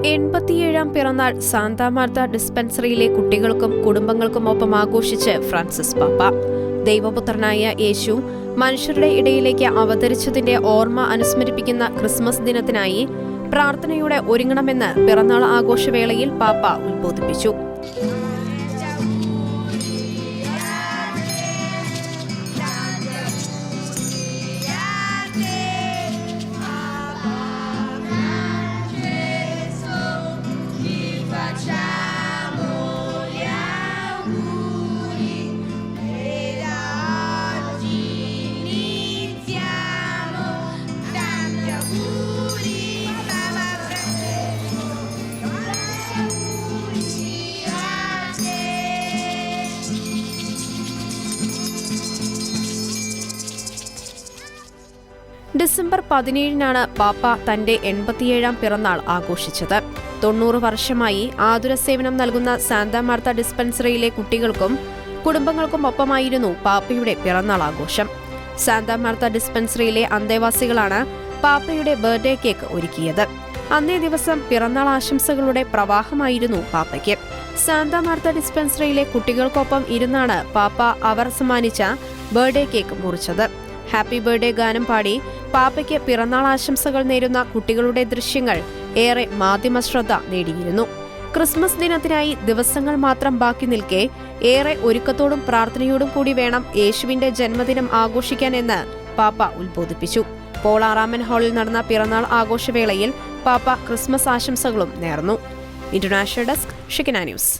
എൺപത്തിയേഴാം പിറന്നാൾ സാന്താമാർത്ത ഡിസ്പെൻസറിയിലെ കുട്ടികൾക്കും കുടുംബങ്ങൾക്കുമൊപ്പം ആഘോഷിച്ച് ഫ്രാൻസിസ് പാപ്പ. ദൈവപുത്രനായ യേശു മനുഷ്യരുടെ ഇടയിലേക്ക് അവതരിച്ചതിന്റെ ഓർമ്മ അനുസ്മരിപ്പിക്കുന്ന ക്രിസ്മസ് ദിനത്തിനായി പ്രാർത്ഥനയോടെ ഒരുങ്ങണമെന്ന് പിറന്നാൾ ആഘോഷവേളയിൽ പാപ്പ ഉദ്ബോധിപ്പിച്ചു ഡിസംബർ പതിനേഴിനാണ് പാപ്പ തന്റെ എൺപത്തിയേഴാം പിറന്നാൾ ആഘോഷിച്ചത്. തൊണ്ണൂറ് വർഷമായി ആതുര സേവനം നൽകുന്ന സാന്താമാർത്ത ഡിസ്പെൻസറിയിലെ കുട്ടികൾക്കും കുടുംബങ്ങൾക്കും ഒപ്പമായിരുന്നു പാപ്പയുടെ പിറന്നാൾ ആഘോഷം. സാന്താമാർത്ത ഡിസ്പെൻസറിയിലെ അന്തേവാസികളാണ് പാപ്പയുടെ ബർത്ത്ഡേ കേക്ക് ഒരുക്കിയത്. അന്നേ ദിവസം പിറന്നാൾ ആശംസകളുടെ പ്രവാഹമായിരുന്നു പാപ്പയ്ക്ക്. സാന്താമാർത്ത ഡിസ്പെൻസറിയിലെ കുട്ടികൾക്കൊപ്പം ഇരുന്നാണ് പാപ്പ അവർ സമ്മാനിച്ച ബർത്ത്ഡേ കേക്ക് മുറിച്ചത്. ഹാപ്പി ബർത്ത്ഡേ ഗാനം പാടി പാപ്പയ്ക്ക് പിറന്നാൾ ആശംസകൾ നേരുന്ന കുട്ടികളുടെ ദൃശ്യങ്ങൾ ഏറെ മാധ്യമ ശ്രദ്ധ നേടിയിരുന്നു. ക്രിസ്മസ് ദിനത്തിനായി ദിവസങ്ങൾ മാത്രം ബാക്കി നിൽക്കെ ഏറെ ഒരുക്കത്തോടും പ്രാർത്ഥനയോടും കൂടി വേണം യേശുവിന്റെ ജന്മദിനം ആഘോഷിക്കാൻ എന്ന് പാപ്പ ഉത്ബോധിപ്പിച്ചു. പോളാറാമൻ ഹാളിൽ നടന്ന പിറന്നാൾ ആഘോഷവേളയിൽ പാപ്പ ക്രിസ്മസ് ആശംസകളും നേർന്നു. International desk ഷിക്കന news